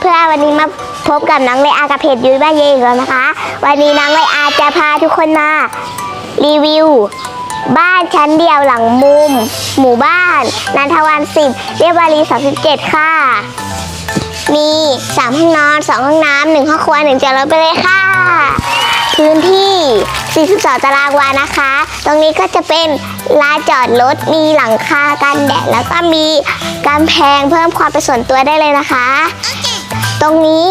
เพื่อนๆวันนี้มาพบกับน้องเลอากับเพจยุ้ยบ้านเย่อีกแล้วนะคะ วันนี้น้องเลอาจะพาทุกคนมารีวิว บ้านชั้นเดียวหลังมุม หมู่บ้านนันทวันสิบเรียบวารี37ค่ะ มี3ห้องนอน2ห้องน้ำหนึ่งห้องครัวหนึ่งจอดรถไปเลยค่ะ พื้นที่ 42 ตารางวานะคะ ตรงนี้ก็จะเป็นลานจอดรถมีหลังคากันแดดแล้วก็มีกำแพงเพิ่มความเป็นส่วนตัวได้เลยนะคะ ตรงนี้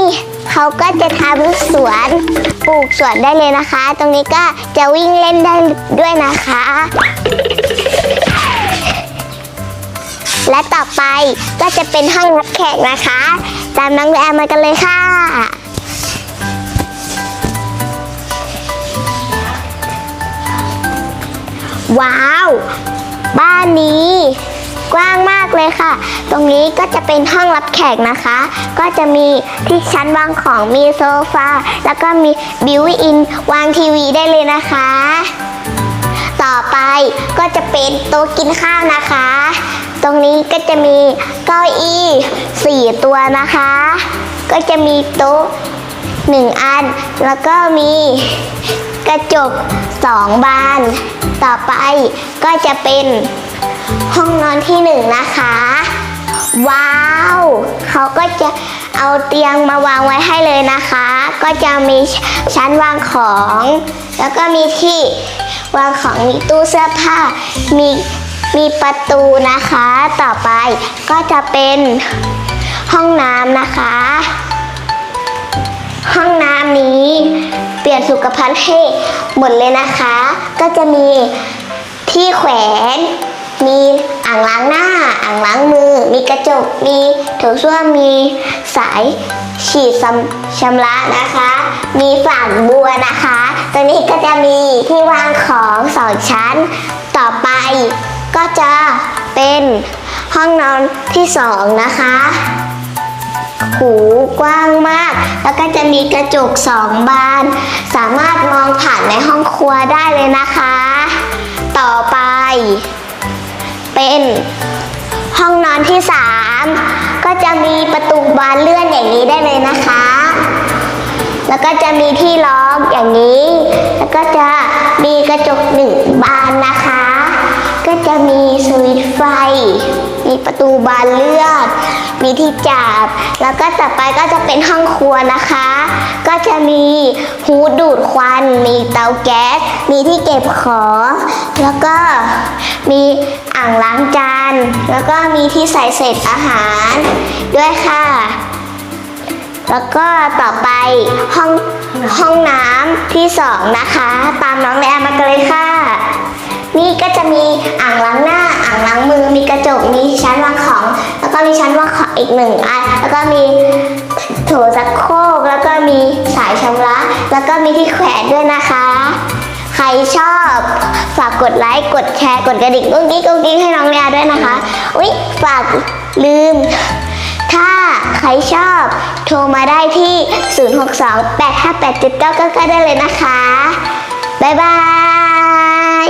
เขาก็จะทำสวนปลูกสวนได้เลยนะคะ ตรงนี้ก็จะวิ่งเล่นได้ด้วยนะคะ และต่อไปก็จะเป็นห้องรับแขกนะคะ ตามน้องแอมมากันเลยค่ะ ว้าว บ้านนี้ กว้างมากเลยค่ะ ตรงนี้ก็จะเป็นห้องรับแขกนะคะ ก็จะมีที่ชั้นวางของมีโซฟาแล้วก็มีบิวอินวางทีวีได้เลยนะคะ ต่อไปก็จะเป็นโต๊ะกินข้าวนะคะ ตรงนี้ก็จะมีเก้าอี้สี่ตัวนะคะ ก็จะมีโต๊ะหนึ่งอัน แล้วก็มีกระจกสองบาน ต่อไปก็จะเป็นห้องนอนที่หนึ่งนะคะ ว้าว เขาก็จะเอาเตียงมาวางไว้ให้เลยนะคะ ก็จะมีชั้นวางของ แล้วก็มีที่วางของมีตู้เสื้อผ้า มีมีประตูนะคะ ต่อไปก็จะเป็นห้องน้ำนะคะ ห้องน้ำนี้เปลี่ยนสุขภัณฑ์ให้หมดเลยนะคะ ก็จะมีที่แขวน มีอ่างล้างหน้า อ่างล้างมือ มีกระจก มีโถส้วม มีสายฉีดชำระนะคะ มีฝักบัวนะคะตัวนี้ก็จะมีที่วางของสองชั้น ต่อไปก็จะเป็นห้องนอนที่สองนะคะ หูกว้างมาก แล้วก็จะมีกระจกสองบาน สามารถมองผ่านในห้องครัวได้เลยนะคะ ต่อไป เป็นห้องนอนที่สามก็จะมีประตูบานเลื่อนอย่างนี้ได้เลยนะคะ แล้วก็จะมีที่ล็อกอย่างนี้ แล้วก็จะมีกระจกหนึ่งบานนะคะ ก็จะมีสวิตไฟ มีประตูบานเลื่อนมีที่จับ แล้วก็ต่อไปก็จะเป็นห้องครัวนะคะ ก็จะมีฮูดดูดควัน มีเตาแก๊ส มีที่เก็บของ แล้วก็มีอ่างล้างจาน แล้วก็มีที่ใส่เศษอาหารด้วยค่ะ แล้วก็ต่อไปห้องห้องน้ำที่สองนะคะ ตามน้องแอมมากันเลยค่ะ นี่ก็จะมีอ่างล้างหน้า อ่างล้างมือ มีกระจก มีชั้นวางของ แล้วก็มีชั้นวางของอีกหนึ่งอัน แล้วก็มีโถซักโครกแล้วก็มีสายชำระ แล้วก็มีที่แขวนด้วยนะคะ รชอบ ฝากกดไลค์กดแชร์กดกระดิ่งกุ้งกิ๊งกุ้งกิ๊งให้น้องเรียด้วยนะคะอุ๊ยฝากลืม ถ้าใครชอบ โทรมาได้ที่ 062 858 7999ได้เลยนะคะ บ๊ายบาย